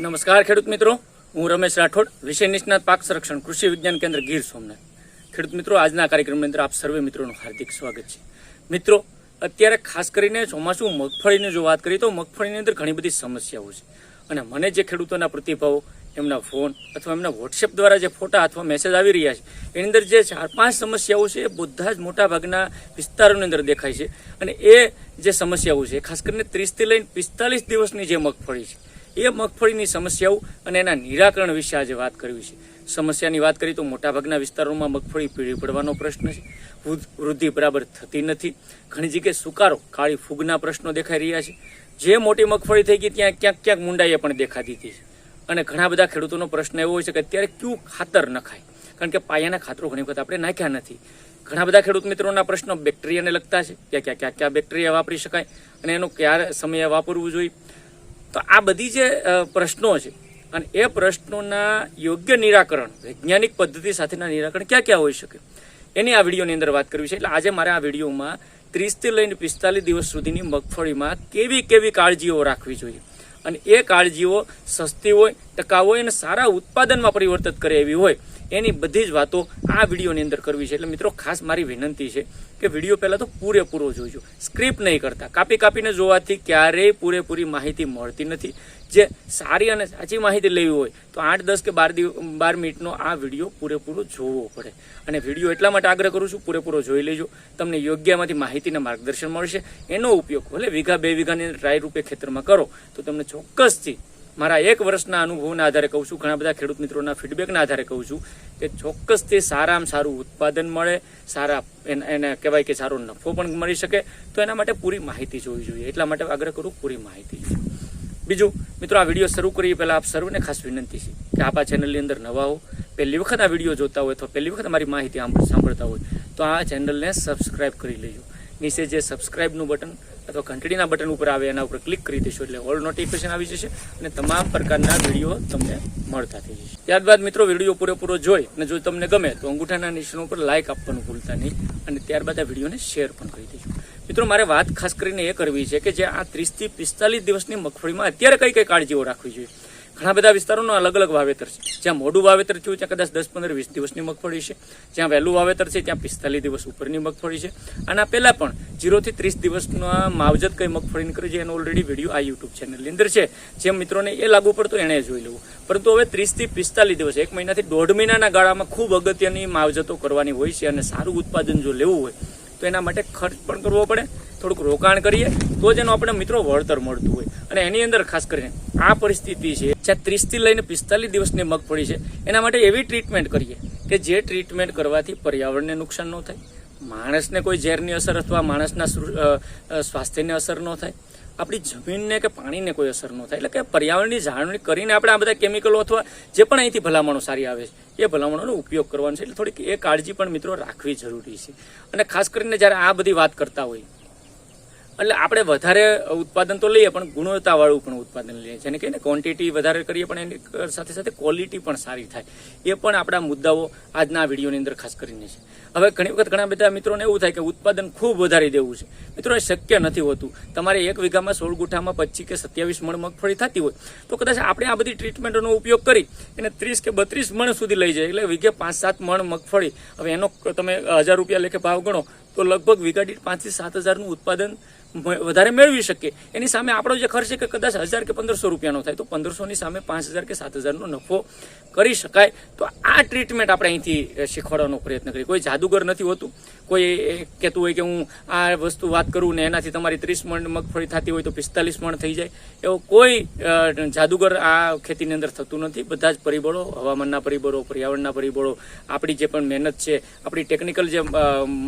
નમસ્કાર ખેડૂત મિત્રો. હું રમેશ રાઠોડ, વિષય નિષ્ણાત પાક સંરક્ષણ કૃષિ વિજ્ઞાન કેન્દ્ર ગીર સોમનાથ. ખેડૂત મિત્રો, આજના કાર્યક્રમની અંદર આપ સર્વે મિત્રોનું હાર્દિક સ્વાગત છે. મિત્રો, અત્યારે ખાસ કરીને ચોમાસું મગફળીની જો વાત કરીએ તો મગફળીની અંદર ઘણી બધી સમસ્યાઓ છે. અને મને જે ખેડૂતોના પ્રતિભાવો, એમના ફોન અથવા એમના વોટ્સએપ દ્વારા જે ફોટા અથવા મેસેજ આવી રહ્યા છે, એની અંદર જે ચાર પાંચ સમસ્યાઓ છે, એ બધા જ મોટા ભાગના વિસ્તારોની અંદર દેખાય છે. અને એ જે સમસ્યાઓ છે ખાસ કરીને ત્રીસથી લઈને પિસ્તાલીસ દિવસની જે મગફળી છે એ મગફળીની સમસ્યાઓ અને એના નિરાકરણ વિશે આજે વાત કરવી છે. સમસ્યાની વાત કરીએ તો મોટાભાગના વિસ્તારોમાં મગફળી પીળી પડવાનો પ્રશ્ન છે. વૃદ્ધ- બરાબર થતી નથી. ઘણી જગ્યાએ સુકારો કાળી ફૂગના પ્રશ્નો દેખાઈ રહ્યા છે. જે મોટી મગફળી થઈ ગઈ ત્યાં ક્યાંક ક્યાંક મુંડાઈએ પણ દેખાતી હતી અને ઘણા બધા ખેડૂતોનો પ્રશ્ન એવો હોય છે કે અત્યારે ક્યુ ખાતર નખાય કારણ કે પાયાના ખાતરો ઘણી વખત આપણે નાખ્યા નથી. ઘણા બધા ખેડૂત મિત્રોના પ્રશ્નો બેક્ટેરિયાને લગતા છે. કે ક્યાં ક્યાં ક્યાં બેક્ટેરિયા વાપરી શકાય અને એનું ક્યારે સમયે વાપરવું જોઈએ? તો આ બધી જે પ્રશ્નો છે, અને એ પ્રશ્નોના યોગ્ય નિરાકરણ, વૈજ્ઞાનિક પદ્ધતિ સાથેના નિરાકરણ ક્યાં ક્યાં હોઈ શકે? એની આ વિડીયોની અંદર વાત કરવી છે. એટલે આજે મારે આ વિડીયોમાં ત્રીસથી લઈને પિસ્તાલીસ દિવસ સુધીની મગફળીમાં કેવી કેવી કાળજીઓ રાખવી જોઈએ? અને એ કાળજીઓ સસ્તી હોય, ટકાઉ હોય અને સારા ઉત્પાદનમાં પરિવર્તિત કરે એવી હોય એની બધી જ વાતો આ વિડીયોની અંદર કરવી છે. એટલે મિત્રો, ખાસ મારી વિનંતી છે કે વીડિયો પહેલાં તો પૂરેપૂરો જોજો. સ્ક્રિપ્ટ નહીં કરતા. કાપી કાપીને જોવાથી ક્યારેય પૂરેપૂરી માહિતી મળતી નથી. જે સારી અને સાચી માહિતી લેવી હોય, તો આઠ, દસ કે બાર દિવસ બાર મિનિટનો આ વીડિયો પૂરેપૂરો જોવો પડે. અને વીડિયો એટલા માટે આગ્રહ કરું છું, પૂરેપૂરો જોઈ લેજો. તમને યોગ્યમાંથી માહિતીના માર્ગદર્શન મળશે. એનો ઉપયોગ ભલે વીઘા બે વીઘાની ટ્રાય રૂપે ખેતરમાં કરો, તો તમને ચોક્કસથી મારા એક વર્ષના અનુભવના આધારે કહું છું, ઘણા બધા ખેડૂત મિત્રોના ફીડબેકના આધારે કહું છું કે ચોક્કસથી સારામાં સારું ઉત્પાદન મળે, સારા એને કહેવાય કે સારો નફો પણ મળી શકે, તો એના માટે પૂરી માહિતી જોવી જોઈએ. એટલા માટે આગ્રહ કરું પૂરી માહિતી બીજું, મિત્રો, આ વીડિયો શરૂ કરીએ પહેલાં આપ સર્વને ખાસ વિનંતી છે કે આપ આ ચેનલની અંદર નવા હો, પહેલી વખત આ વીડિયો જોતા હોય અથવા પહેલી વખત મારી માહિતી સાંભળતા હોય, તો આ ચેનલને સબસ્ક્રાઈબ કરી લેજો. નીચે જે સબસ્ક્રાઈબનું બટન અથવા ઘંટડીના બટન ઉપર આવે એના ઉપર ક્લિક કરી દેશો એટલે ઓલ નોટિફિકેશન આવી જશે અને તમામ પ્રકારના વીડિયો તમને મળતા થઈ જશે. ત્યારબાદ મિત્રો, વીડિયો પૂરેપૂરો જોઈ અને જો તમને ગમે તો અંગૂઠાના નિશાન ઉપર લાઇક આપવાનું ભૂલતા નહીં અને ત્યારબાદ આ વિડીયોને શેર પણ કરી દેજો. મિત્રો, મારે વાત ખાસ કરીને એ કરવી છે કે જે આ ત્રીસથી પિસ્તાલીસ દિવસની મગફળીમાં અત્યારે કઈ કઈ કાળજીઓ રાખવી જોઈએ? ઘણા બધા વિસ્તારોનું અલગ અલગ વાવેતર છે. જ્યાં મોડું વાવેતર થયું ત્યાં કદાચ દસ પંદર વીસ દિવસની મગફળી છે. જ્યાં વહેલું વાવેતર છે ત્યાં પિસ્તાલીસ દિવસ ઉપરની મગફળી છે. આના પહેલાં પણ જીરોથી ત્રીસ દિવસના માવજત કઈ મગફળીની કરી છે એનો ઓલરેડી વીડિયો આ યુટ્યુબ ચેનલની અંદર છે. જે મિત્રોને એ લાગુ પડતો એણે જોઈ લેવું. પરંતુ હવે ત્રીસથી પિસ્તાલીસ દિવસ, એક મહિનાથી દોઢ મહિનાના ગાળામાં ખૂબ અગત્યની માવજતો કરવાની હોય છે અને સારું ઉત્પાદન જો લેવું હોય, તો એના માટે ખર્ચ પણ કરવો પડે. થોડુંક રોકાણ કરીએ, તો જ એનું આપણે મિત્રો વળતર મળતું હોય. અને એની અંદર ખાસ કરીને આ પરિસ્થિતિ છે, જ્યાં ત્રીસથી લઈને પિસ્તાલીસ દિવસની મગફળી છે, એના માટે એવી ટ્રીટમેન્ટ કરીએ કે જે ટ્રીટમેન્ટ કરવાથી પર્યાવરણને નુકસાન ન થાય, માણસને કોઈ ઝેરની અસર અથવા માણસના સ્વાસ્થ્યને અસર ન થાય, આપણી જમીનને કે પાણીને કોઈ અસર ન થાય. એટલે કે પર્યાવરણની જાળવણી કરીને આપણે આ બધા કેમિકલો અથવા જે પણ અહીંથી ભલામણો સારી આવે છે, એ ભલામણોનો ઉપયોગ કરવાનો છે. એટલે થોડીક એ કાળજી પણ મિત્રો રાખવી જરૂરી છે. અને ખાસ કરીને જ્યારે આ બધી વાત કરતા હોય એટલે આપણે વધારે ઉત્પાદન તો લઈએ, પણ ગુણવત્તાવાળું પણ ઉત્પાદન લઈએ. જેને કહીએ ને ક્વોન્ટિટી વધારે કરીએ, પણ એની સાથે સાથે ક્વોલિટી પણ સારી થાય. એ પણ આપણા મુદ્દાઓ આજના વિડીયોની અંદર ખાસ કરીને છે. હવે ઘણી વખત ઘણા બધા મિત્રોને એવું થાય કે ઉત્પાદન ખૂબ વધારી દેવું છે. મિત્રો, એ શક્ય નથી હોતું. તમારે એક વીઘામાં સોળ ગુઠામાં પચીસ કે સત્યાવીસ મણ મગફળી થતી હોય, તો કદાચ આપણે આ બધી ટ્રીટમેન્ટોનો ઉપયોગ કરી એને ત્રીસ કે બત્રીસ મણ સુધી લઈ જાય. એટલે વીઘે પાંચ સાત મણ મગફળી, હવે એનો તમે હજાર રૂપિયા લેખે ભાવ ગણો, તો લગભગ વીઘા દીઠ પાંચથી સાત હજારનું ઉત્પાદન વધારે મેળવી શકીએ. એની સામે આપણો જે ખર્ચ છે કે કદાચ હજાર કે પંદરસો રૂપિયાનો થાય, તો પંદરસોની સામે પાંચ હજાર કે સાત હજારનો નફો કરી શકાય. તો આ ટ્રીટમેન્ટ આપણે અહીંથી શીખવાડવાનો પ્રયત્ન કરીએ. કોઈ જાદુગર નથી હોતું. કોઈ કહેતું હોય કે હું આ વસ્તુ વાત કરું ને એનાથી તમારી ત્રીસ મણ મગફળી થતી હોય તો પિસ્તાલીસ મણ થઈ જાય. એવો કોઈ જાદુગર આ ખેતીની અંદર થતું નથી. બધા જ પરિબળો, હવામાનના પરિબળો, પર્યાવરણના પરિબળો, આપણી જે પણ મહેનત છે, આપણી ટેકનિકલ જે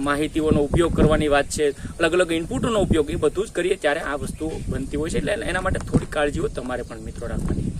માહિતીઓનો ઉપયોગ કરવાની વાત છે, અલગ અલગ ઇનપુટોનો ઉપયોગ, એ બધું જ કરીએ ત્યારે આ વસ્તુ બનતી હોય છે. એટલે એના માટે થોડી કાળજીઓ તમારે પણ મિત્રો રાખવાની.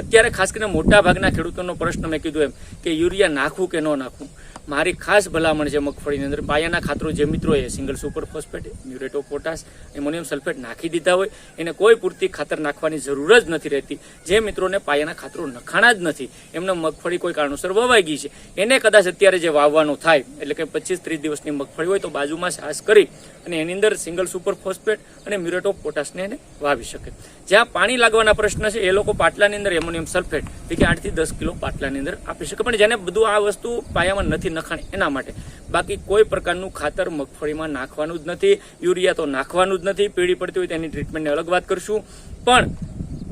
અત્યારે ખાસ કરીને મોટા ભાગના ખેડૂતોનો પ્રશ્ન મેં કીધું એમ કે યુરિયા નાખવું કે ન નાખવું? મારી ખાસ ભલામણ છે મગફળીની અંદર. પાયાના ખાતરો જે મિત્રોએ single super phosphate muriate of potash, ammonium sulphate નાખી દીધા હોય. એને કોઈ પૂરતી ખાતર નાખવાની જરૂર જ નથી રહેતી. જે મિત્રોને પાયાના ખાતરો નખાણા જ નથી. એમને મગફળી કોઈ કારણોસર વવાઈ ગઈ છે. એને કદાચ અત્યારે જે વાવવાનું થાય, એટલે કે પચીસ ત્રીસ દિવસની મગફળી હોય તો બાજુમાં સાસ કરી અને એની અંદર સિંગલ સુપર ફોસ્ફેટ અને મ્યુરેટો પોટાશને એને વાવી શકે. જ્યાં પાણી લાગવાના પ્રશ્ન છે, એ લોકો પાટલાની અંદર એમોનિયમ સલ્ફેટ કે આઠથી દસ કિલો પાટલાની અંદર આપી શકે. પણ જેને બધું આ વસ્તુ પાયામાં નથી નખાણી એના માટે. બાકી કોઈ પ્રકારનું ખાતર મગફળીમાં નાખવાનું જ નથી, યુરિયા તો નાખવાનું જ નથી, પીળી પડતી હોય તેની ટ્રીટમેન્ટની અલગ વાત કરશું. પણ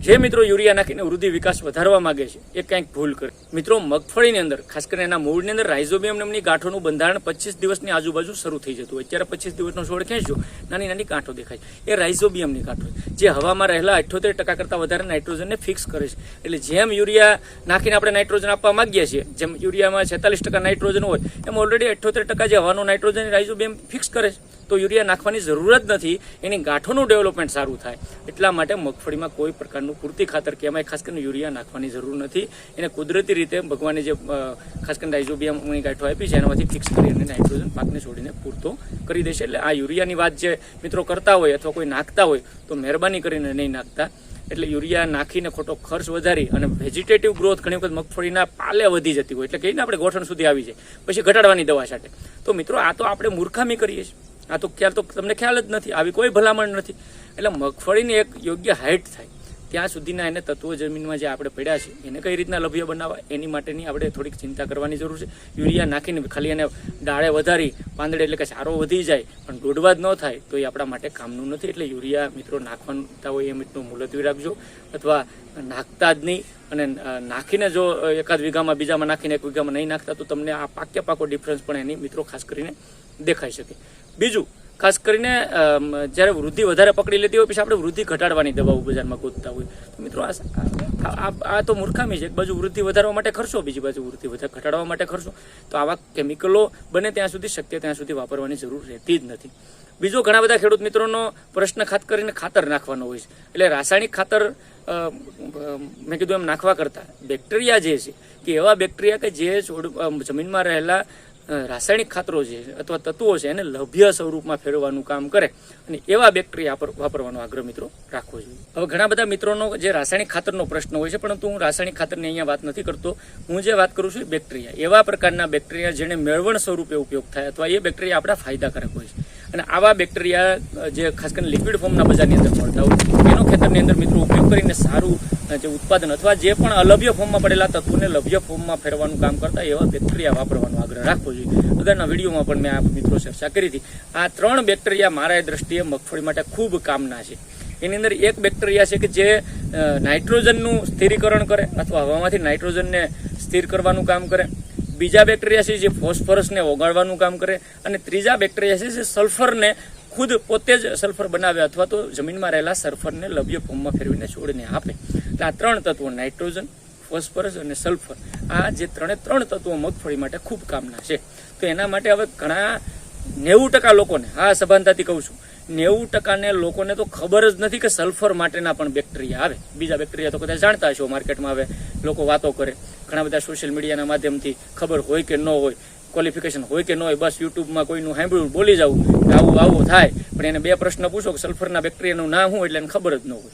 જે મિત્રો યુરિયા નાખીને વૃદ્ધિ વિકાસ વધારવા માંગે છે, એ કંઈક ભૂલ કરે. મિત્રો, મગફળીની અંદર, ખાસ કરીને એના મૂળની અંદર રાઇઝોબિયમ નામની ગાંઠોનું બંધારણ પચીસ દિવસની આજુબાજુ શરૂ થઈ જતું હોય. અત્યારે પચીસ દિવસનો છોડ ખેંચજો નાની નાની ગાંઠો દેખાય એ રાઇઝોબિયમની ગાંઠો જે હવામાં રહેલા અઠ્યોતેર ટકા કરતાં વધારે નાઇટ્રોજનને ફિક્સ કરે છે. એટલે જેમ યુરિયા નાખીને આપણે નાઇટ્રોજન આપવા માંગીએ છીએ, જેમ યુરિયામાં છેતાલીસ ટકા નાઇટ્રોજન હોય, એમ ઓલરેડી અઠ્યોતેર ટકા જે હવાનું નાઇટ્રોજન રાઇઝોબિયમ ફિક્સ કરે છે. તો યુરિયા નાખવાની જરૂર જ નથી, એની ગાંઠોનું ડેવલપમેન્ટ સારું થાય. એટલા માટે મગફળીમાં કોઈ પ્રકારનું પૂરતી ખાતર કે એમાં ખાસ કરીને યુરિયા નાખવાની જરૂર નથી. એને કુદરતી રીતે ભગવાને જે ખાસ કરીને રાઇઝોબિયમની ગાંઠો આપી છે, એનામાંથી ફિક્સ કરી અને નાઇટ્રોજન પાકને છોડીને પૂરતો કરી દેશે. એટલે આ યુરિયાની વાત જે મિત્રો કરતા હોય અથવા કોઈ નાખતા હોય, તો મહેરબાની કરીને નહીં નાખતા. એટલે યુરિયા નાખીને ખોટો ખર્ચ વધારી અને વેજીટેટિવ ગ્રોથ ઘણી વખત મગફળીના પાલે વધી જતી હોય. એટલે કહીને આપણે ગોઠણ સુધી આવી જાય. પછી ઘટાડવાની દવા છાંટે. તો મિત્રો, આ તો આપણે મૂર્ખામી કરીએ છીએ. આ તો ખ્યાલ તો તમને ખ્યાલ જ નથી, આવી કોઈ ભલામણ નથી. એટલે મગફળીની એક યોગ્ય હાઇટ થાય, ત્યાં સુધીના એને તત્વો જમીનમાં જે આપણે પડ્યા છે એને કઈ રીતના લભ્ય બનાવવા, એની માટેની આપણે થોડીક ચિંતા કરવાની જરૂર છે. યુરિયા નાખીને ખાલી એને ડાળે વધારી, પાંદડે એટલે કે સારો વધી જાય, પણ દોડવા જ ન થાય, તો એ આપણા માટે કામનું નથી. એટલે યુરિયા મિત્રો નાખવાનું હોય એ મિત્રનું મુલતવી રાખજો. અથવા નાખતા જ નહીં, અને નાખીને જો એકાદ વીઘામાં બીજામાં નાખીને એક વીઘામાં નહીં નાખતા, તો તમને આ પાક્ય પાકો ડિફરન્સ પણ એની મિત્રો ખાસ કરીને દેખાઈ શકે. બીજું, ખાસ કરીને જ્યારે વૃદ્ધિ વધારે પકડી લેતી હોય, પછી આપણે વૃદ્ધિ ઘટાડવાની દવાઓ બજારમાં ગોતતા હોય. મિત્રો, આ આ- તો મૂર્ખામી છે. એક બાજુ વૃદ્ધિ વધારવા માટે ખર્ચો, બીજી બાજુ વૃદ્ધિ વધારે ઘટાડવા માટે ખર્ચો. તો આવા કેમિકલો બને ત્યાં સુધી શક્ય ત્યાં સુધી વાપરવાની જરૂર રહેતી જ નથી. બીજો ઘણા બધા ખેડૂત મિત્રોનો પ્રશ્ન ખાસ કરીને ખાતર નાખવાનો હોય છે. એટલે રાસાયણિક ખાતર મેં કીધું એમ નાખવા કરતા. બેક્ટેરિયા જે છે, કે એવા બેક્ટેરિયા કે જે જમીનમાં રહેલા રાસાયણિક ખાતરો છે અથવા તત્વો છે એને લભ્ય સ્વરૂપમાં ફેરવવાનું કામ કરે અને એવા બેક્ટેરિયા પર- વાપરવાનો આગ્રહ મિત્રો રાખવો જોઈએ. હવે ઘણા બધા મિત્રોનો જે રાસાયણિક ખાતરનો પ્રશ્ન હોય છે, પરંતુ હું રાસાયણિક ખાતરની અહીંયા વાત નથી કરતો. હું જે વાત કરું છું બેક્ટેરિયા. એવા પ્રકારના બેક્ટેરિયા જેને મેળવણ સ્વરૂપે ઉપયોગ થાય અથવા એ બેક્ટેરિયા આપણા ફાયદાકારક હોય છે. અને આવા બેક્ટેરિયા જે ખાસ કરીને લિક્વિડ ફોર્મના બજારની અંદર મળતા હોય એનો ખેતરની અંદર મિત્રો ઉપયોગ કરીને સારું જે ઉત્પાદન અથવા જે પણ અલભ્ય ફોર્મમાં પડેલા તત્વોને લભ્ય ફોર્મમાં ફેરવાનું કામ કરતા એવા બેક્ટેરિયા વાપરવાનો આગ્રહ રાખવો જોઈએ અગાઉના વિડીયોમાં પણ મેં આ મિત્રો ચર્ચા કરી હતી. આ ત્રણ બેક્ટેરિયા મારા દ્રષ્ટિએ મગફળી માટે ખૂબ કામના છે. એની અંદર એક બેક્ટેરિયા છે કે જે નાઇટ્રોજનનું સ્થિરીકરણ કરે અથવા હવામાંથી નાઇટ્રોજનને સ્થિર કરવાનું કામ કરે. બીજા બેક્ટેરિયા છે જે ફોસ્ફરસને ઓગાળવાનું કામ કરે. અને ત્રીજા બેક્ટેરિયા છે જે સલ્ફરને ખુદ પોતે જ સલ્ફર બનાવે અથવા તો જમીનમાં રહેલા સલ્ફરને લભ્ય ફોર્મમાં ફેરવીને છોડને આપે. એટલે આ ત્રણ તત્વો, નાઇટ્રોજન, ફોસ્ફરસ અને સલ્ફર, આ જે ત્રણે ત્રણ તત્વો મગફળી માટે ખૂબ કામના છે. તો એના માટે હવે ઘણા નેવું ટકા લોકોને હા સભાનતાથી કહું છું, નેવું ટકાને લોકોને તો ખબર જ નથી કે સલ્ફર માટેના પણ બેક્ટેરિયા આવે. બીજા બેક્ટેરિયા તો કદાચ જાણતા હશો, માર્કેટમાં આવે લોકો વાતો કરે. ઘણા બધા સોશિયલ મીડિયાના માધ્યમથી ખબર હોય કે ન હોય. ક્વોલિફિકેશન હોય કે ન હોય, બસ યુટ્યુબમાં કોઈનું સાંભળ્યું, બોલી જવું કે આવું આવું થાય. પણ એને બે પ્રશ્ન પૂછો કે સલ્ફરના બેક્ટેરિયાનું નામ શું એટલે એને ખબર જ ન હોય.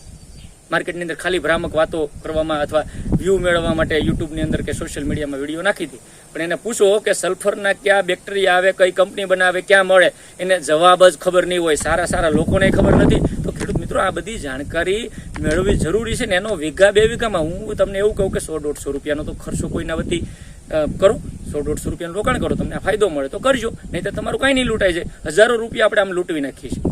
માર્કેટની અંદર ખાલી ભ્રામક વાતો કરવામાં અથવા વ્યૂ મેળવવા માટે યુટ્યુબની અંદર કે સોશિયલ મીડિયામાં વીડિયો નાખી હતી પણ એને પૂછો કે સલ્ફરના ક્યાં બેક્ટેરિયા આવે, કઈ કંપની બનાવે, ક્યાં મળે? એને જવાબ જ ખબર નહીં હોય. સારા સારા લોકોને ખબર નથી. તો ખેડૂત મિત્રો, આ બધી જાણકારી મેળવવી જરૂરી છે ને એનો વીઘા, બે વીઘામાં હું તમને એવું કહું કે સો દોઢસો રૂપિયાનો તો ખર્ચો કોઈના વતી કરો. સો દોઢસો રૂપિયાનું રોકાણ કરો, તમને ફાયદો મળે તો કરજો નહીં તો તમારું કાંઈ નહીં લૂંટાય છે. હજારો રૂપિયા આપણે આમ લૂંટવી નાખીએ છીએ.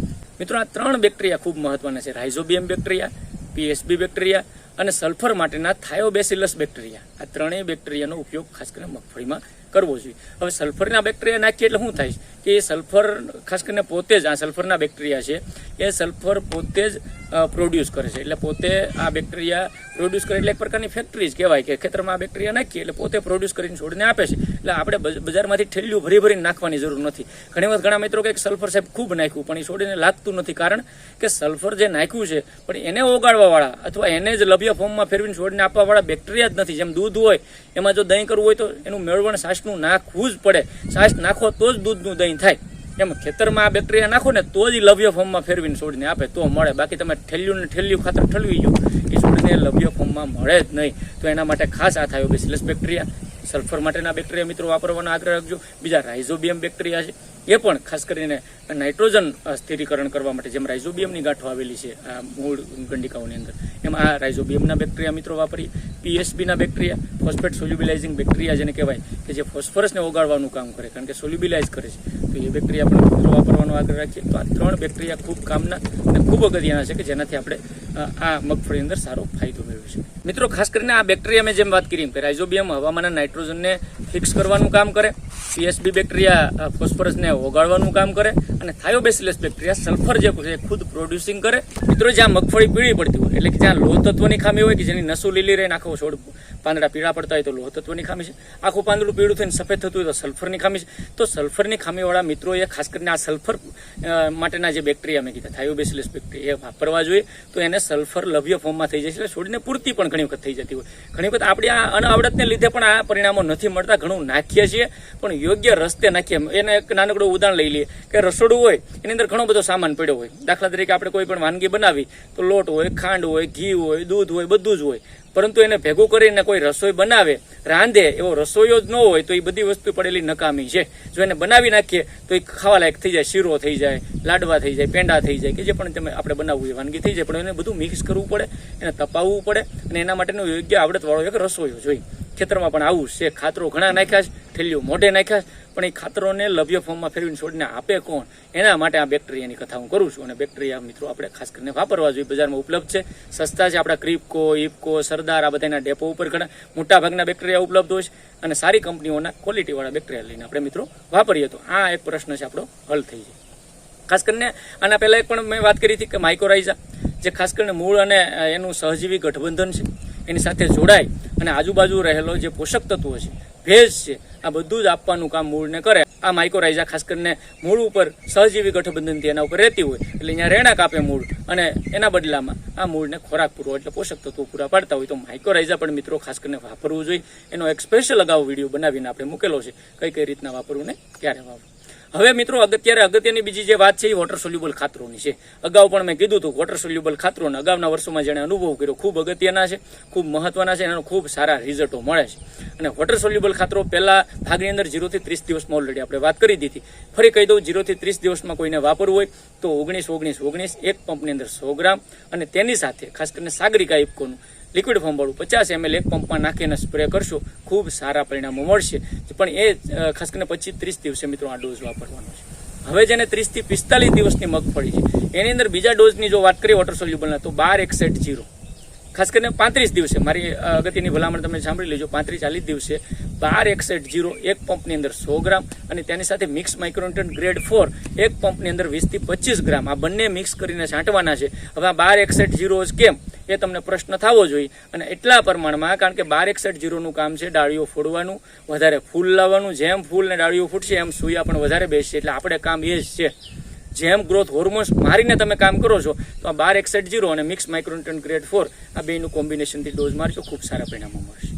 મિત્રો, આ ત્રણ બેક્ટેરિયા ખૂબ મહત્વના છે. રાઇઝોબિયમ બેક્ટેરિયા, પીએસબી બેક્ટેરિયા અને સલ્ફર માટેના થાયોબેસિલસ બેક્ટેરિયા. આ ત્રણેય બેક્ટેરિયાનો ઉપયોગ ખાસ કરીને મગફળીમાં કરવો જોઈએ. હવે સલ્ફરના બેક્ટેરિયા નાખીએ એટલે શું થાય કે એ સલ્ફર, ખાસ કરીને પોતે જ આ સલ્ફરના બેક્ટેરિયા છે, એ સલ્ફર પોતે જ પ્રોડ્યુસ કરે છે. એટલે પોતે આ બેક્ટેરિયા પ્રોડ્યુસ કરે એટલે એક પ્રકારની ફેક્ટરી જ કહેવાય કે ખેતરમાં આ બેક્ટેરિયા નાખીએ એટલે પોતે પ્રોડ્યુસ કરીને છોડીને આપે છે. એટલે આપણે બજ- બજારમાંથી ઠેલિયું ભરી ભરીને નાખવાની જરૂર નથી. ઘણી વખત ઘણા મિત્રો કે સલ્ફર સાહેબ ખૂબ નાખ્યું, પણ એ છોડીને લાગતું નથી. કારણ કે સલ્ફર જે નાખ્યું છે, પણ એને ઓગાળવાવાળા અથવા એને જ લભ્ય ફોર્મમાં ફેરવીને છોડીને આપવાવાળા બેક્ટેરિયા જ નથી. જેમ દૂધ હોય, એમાં જો દહીં કરવું હોય તો એનું મેળવણ છાશનું નાખવું જ પડે. છાશ નાખો તો જ દૂધનું દહીં થાય. એમ ખેતરમાં આ બેક્ટેરિયા નાખો ને તો જ લવ્ય ફોર્મમાં ફેરવીને છોડીને આપે, તો મળે. બાકી તમે ઠેલ્યું ને ઠેલ્યું ખાતર ઠલવી ગયું એ છોડીને લવ્ય ફોર્મમાં મળે જ નહીં. તો એના માટે ખાસ આ થાય બેસિલસ બેક્ટેરિયા સલ્ફર માટેના બેક્ટેરિયા મિત્રો વાપરવાનો આગ્રહ રાખજો. બીજા રાઇઝોબિયમ બેક્ટેરિયા છે. એ પણ ખાસ કરીને નાઇટ્રોજન સ્થિરીકરણ કરવા માટે જેમ રાઇઝોબિયમની ગાંઠો આવેલી છે, આ મૂળ ગંડિકાઓની અંદર, એમાં આ રાઇઝોબિયમના બેક્ટેરિયા મિત્રો વાપરીએ. પીએસબીના બેક્ટેરિયા ફોસ્ફેટ સોલ્યુબિલાઇઝિંગ બેક્ટેરિયા જેને કહેવાય કે જે ફોસ્ફરસને ઓગાળવાનું કામ કરે, કારણ કે સોલ્યુબિલાઇઝ કરે છે. તો એ બેક્ટેરિયા પણ મિત્રો આગ્રહ રાખીએ તો આ ત્રણ બેક્ટેરિયા ખૂબ કામના અને ખૂબ અગત્યના છે કે જેનાથી આપણે આ મગફળી અંદર સારો ફાયદો મેળવી શકીએ. મિત્રો, ખાસ કરીને આ બેક્ટેરિયા મેં જેમ વાત કરી એમ કે રાઇઝોબિયમ હવામાનના નાઇટ્રોજનને ફિક્સ કરવાનું કામ કરે સીએસબી બેક્ટેરિયા ફોસ્ફરસને ઓગાળવાનું કામ કરે અને થાયોબેસિલસ બેક્ટેરિયા સલ્ફર જે છે ખુદ પ્રોડ્યુસિંગ કરે. મિત્રો, જ્યાં મગફળી પીળી પડતી હોય, એટલે કે જ્યાં લોહ તત્વની ખામી હોય કે જેની નસું લીલી રહે નાખો છોડ પાંદડા પીળા પડતા હોય તો લોહતત્વની ખામી છે. આખું પાંદડું પીળું થઈને સફેદ થતું હોય તો સલ્ફરની ખામી છે. તો સલ્ફરની ખામીવાળા મિત્રોએ ખાસ કરીને આ સલ્ફર માટેના જે બેક્ટેરિયા મેં કીધા, થાયોબેસિલસ બેક્ટેરિયા એ વાપરવા જોઈએ. તો એને સલ્ફર લવ્ય ફોર્મમાં થઈ જાય છે છોડને પૂર્તિ પણ ઘણી વખત થઈ જતી હોય. ઘણી વખત આપણે આ અનાવડતને લીધે પણ આ પરિણામો નથી મળતા. ઘણું નાખીએ છીએ, પણ યોગ્ય રસ્તે નાખીએ. એને એક નાનકડું ઉદાહરણ લઈ લઈએ કે રસોડું હોય, એની અંદર ઘણો બધો સામાન પડ્યો હોય. દાખલા તરીકે આપણે કોઈ પણ વાનગી બનાવી, તો લોટ હોય, ખાંડ હોય, ઘી હોય, દૂધ હોય, બધું જ હોય. પરંતુ એને ભેગું કરીને કોઈ રસોઈ બનાવે, રાંધે એવો રસોઈયો જ ન હોય, તો એ બધી વસ્તુ પડેલી નકામી છે. જો એને બનાવી નાખીએ, તો એ ખાવા લાયક થઈ જાય, શીરો થઈ જાય, લાડવા થઈ જાય, પેંડા થઈ જાય, કે જે પણ તમે આપણે બનાવવું એ વાનગી થઈ જાય, પણ એને બધું મિક્સ કરવું પડે, એને તપાવવું પડે, અને એના માટેનું યોગ્ય આવડતવાળો એક રસોઈયો જોઈએ. ખેતરમાં પણ આવું છે. ખાતરો ઘણા નાખ્યા છે થેલીઓ મોઢે નાખ્યા પણ એ ખાતરોને લભ્ય ફોર્મમાં ફેરવીને છોડને આપે કોણ? એના માટે આ બેક્ટેરિયાની કથા હું કરું છું. અને બેક્ટેરિયા, મિત્રો, આપણે ખાસ કરીને વાપરવા જોઈએ. બજારમાં ઉપલબ્ધ છે. સસ્તા છે. આપણા ક્રિપકો ઇપકો સરદાર, આ બધાના ડેપો ઉપર ઘણા મોટા ભાગના બેક્ટેરિયા ઉપલબ્ધ હોય છે. અને સારી કંપનીઓના ક્વોલિટીવાળા બેક્ટેરિયા લઈને આપણે, મિત્રો, વાપરીએ તો આ એક પ્રશ્ન છે આપણો હલ થઈ જાય. ખાસ કરીને આના પહેલાં એક પણ મેં વાત કરી હતી કે માઇકોરાઇઝા જે ખાસ કરીને મૂળ અને એનું સહજીવી ગઠબંધન છે. એની સાથે જોડાય અને આજુબાજુ રહેલો જે પોષક તત્વો છે, ભેજ છે આ બધું જ આપવાનું કામ મૂળને કરે. આ માઇકોરાઇઝા ખાસ કરીને મૂળ ઉપર સહજીવી ગઠબંધનથી એના ઉપર રહેતી હોય, એટલે અહીંયા રહેણાંક આપે મૂળ. અને એના બદલામાં આ મૂળને ખોરાક પૂરો, એટલે પોષક તત્વો પૂરા પાડતા હોય તો માઇકોરાઇઝા પણ મિત્રો ખાસ કરીને વાપરવું જોઈએ. એનો એક સ્પેશિયલ અગાઉ વીડિયો બનાવીને આપણે મૂકેલો છે. કઈ કઈ રીતના વાપરવું ને ક્યારે વાપરવું? હવે મિત્રો અત્યારે અગત્યની બીજી જે વાત છે એ વોટર સોલ્યુબલ ખાતરોની છે. અગાઉ પણ મેં કીધું હતું વોટર સોલ્યુબલ ખાતરોને અગાઉના વર્ષોમાં જેણે અનુભવ કર્યો, ખૂબ અગત્યના છે, ખૂબ મહત્વના છે, અને ખૂબ સારા રિઝલ્ટો મળે છે. અને વોટર સોલ્યુબલ ખાતરો પહેલા ભાગની અંદર જીરોથી ત્રીસ દિવસમાં ઓલરેડી આપણે વાત કરી દીધી. ફરી કહી દઉં જીરોથી ત્રીસ દિવસમાં કોઈને વાપરવું હોય તો ઓગણીસ ઓગણીસ ઓગણીસ, એક પંપની અંદર સો ગ્રામ અને તેની સાથે ખાસ કરીને સાગરિકા ઇફકોનું લિક્વિડ ફોર્મવાળું પચાસ એમએલ એક પંપમાં નાખીને સ્પ્રે કરશો, ખૂબ સારા પરિણામો મળશે. પણ એ ખાસ કરીને પચીસ ત્રીસ દિવસે મિત્રો આ ડોઝ વાપરવાનો છે. હવે જેને ત્રીસથી પિસ્તાલીસ દિવસની મગફળી છે, એની અંદર બીજા ડોઝની જો વાત કરીએ વોટર સોલ્યુબલના તો બાર એકસઠ જીરો ખાસ કરીને પાંત્રીસ દિવસે. મારી અગત્યની ભલામણ તમે સાંભળી લેજો. પાંત્રીસ ચાલીસ દિવસે બાર એકસઠ જીરો એક પંપની અંદર સો ગ્રામ અને તેની સાથે મિક્સ માઇક્રોન્ટન ગ્રેડ ફોર એક પંપની અંદર વીસથી પચીસ ગ્રામ. આ બંને મિક્સ કરીને છાંટવાના છે. હવે આ બાર એકસઠ જીરો કેમ? એ તમને પ્રશ્ન થવો જોઈએ. અને એટલા પ્રમાણમાં, કારણ કે બાર એકસઠ જીરોનું કામ છે ડાળીઓ ફોડવાનું, વધારે ફૂલ લાવવાનું. જેમ ફૂલ ને ડાળીઓ ફૂટશે, એમ સૂયા પણ વધારે બેસશે. એટલે આપણે કામ એ જ છે. જેમ ગ્રોથ હોર્મોન્સ મારીને તમે કામ કરો છો, તો આ બાર એકસઠ જીરો અને મિક્સ માઇક્રોન્ટન ગ્રેડ ફોર આ બેનું કોમ્બિનેશનથી ડોઝ મારશો, ખૂબ સારા પરિણામો મળશે.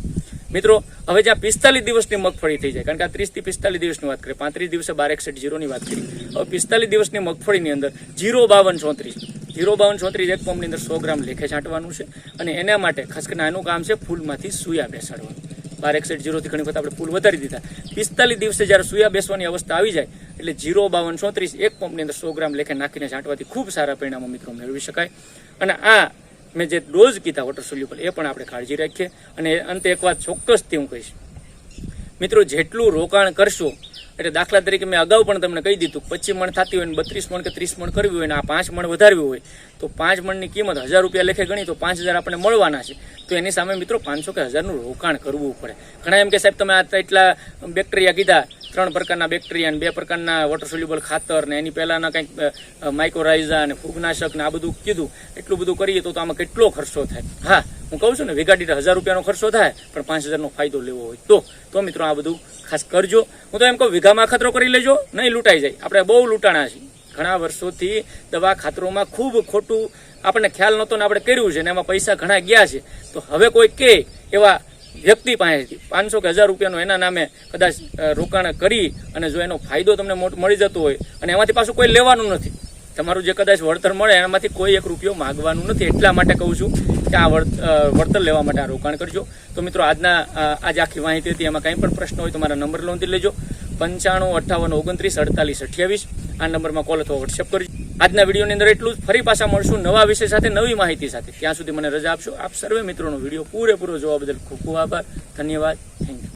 મિત્રો, હવે જ્યાં પિસ્તાલીસ દિવસની મગફળી થઈ જાય, કારણ કે આ ત્રીસથી પિસ્તાલીસ દિવસની વાત કરીએ, પાંત્રીસ દિવસે બાર એકસઠ જીરોની વાત કરી હવે પિસ્તાલીસ દિવસની મગફળીની અંદર જીરો બાવન ચોત્રીસ જીરો બાવન ચોત્રીસ એક પંપની અંદર સો ગ્રામ લેખે છાંટવાનું છે અને એના માટે ખાસ કરીને આનું કામ છે ફૂલમાંથી સુયા બેસાડવાનું. બાર એકસઠ જીરોથી ઘણી વખત આપણે પુલ વધારી દીધા. પિસ્તાલીસ દિવસે જ્યારે સુયા બેસવાની અવસ્થા આવી જાય, એટલે જીરો બાવન, ચોત્રીસ, એક પંપની અંદર સો ગ્રામ લેખે નાખીને છાંટવાથી ખૂબ સારા પરિણામો મિત્રો મેળવી શકાય. અને આ મેં જે ડોઝ કીધા વોટર સોલ્યુબલ એ પણ આપણે કાળજી રાખીએ. અને અંતે એક વાત ચોક્કસથી હું કહીશ. મિત્રો, જેટલું રોકાણ કરશો એટલે દાખલા તરીકે મેં અગાઉ પણ તમને કહી દીધું પચીસ મણ થતી હોય ને બત્રીસ મણ કે ત્રીસ મણ કરવી હોય ને આ પાંચ મણ વધારવી હોય, તો પાંચ મણની કિંમત હજાર રૂપિયા લેખે ગણી તો પાંચ હજાર આપણને મળવાના છે. તો એની સામે મિત્રો પાંચસો કે હજારનું રોકાણ કરવું પડે. ઘણા એમ કે સાહેબ, તમે આ એટલા બેક્ટેરિયા કીધા, ત્રણ પ્રકારના બેક્ટેરિયા અને બે પ્રકારના વોટર સોલ્યુબલ ખાતર ને એની પહેલાના કંઈક માઇક્રોરાઇઝા અને ફૂગનાશક ને આ બધું કીધું. એટલું બધું કરીએ તો આમાં કેટલો ખર્ચો થાય? હા હું કહું છું ને, વીઘા હજાર રૂપિયાનો ખર્ચો થાય, પણ પાંચ હજારનો ફાયદો લેવો હોય તો. તો મિત્રો આ બધું ખાસ કરજો. હું તો એમ કહું, વીઘામાં ખતરો કરી લેજો, નહીં લૂંટાઈ જાય. આપણે બહુ લૂંટાણા છીએ. ઘણા વર્ષોથી દવા ખાતરોમાં ખૂબ ખોટું આપણને ખ્યાલ નહોતો ને આપણે કર્યું છે ને એમાં પૈસા ઘણા ગયા છે. તો હવે કોઈ કે એવા વ્યક્તિ પાસેથી પાંચસો કે હજાર રૂપિયાનો એના નામે કદાચ રોકાણ કરી અને જો એનો ફાયદો તમને મળી જતો હોય અને એમાંથી પાછું કોઈ લેવાનું નથી. તમારું જે કદાચ વળતર મળે એનામાંથી કોઈ એક રૂપિયો માગવાનું નથી. એટલા માટે કહું છું કે આ વળ- વળતર લેવા માટે આ રોકાણ કરજો. તો મિત્રો, આજના આજ આખી માહિતી હતી. એમાં કંઈ પણ પ્રશ્ન હોય તો મારા નંબર નોંધી લેજો. પંચાણું, અઠ્ઠાવન, ઓગણત્રીસ, અડતાલીસ, અઠ્યાવીસ. આ નંબરમાં કોલ અથવા વોટ્સએપ કરજો. આજના વિડીયોની અંદર એટલું જ. ફરી પાછા મળશું નવા વિષય સાથે, નવી માહિતી સાથે. ત્યાં સુધી મને રજા આપશો. આપ સર્વે મિત્રોનો વીડિયો પૂરેપૂરો જોવા બદલ ખૂબ ખૂબ આભાર. ધન્યવાદ. Thank you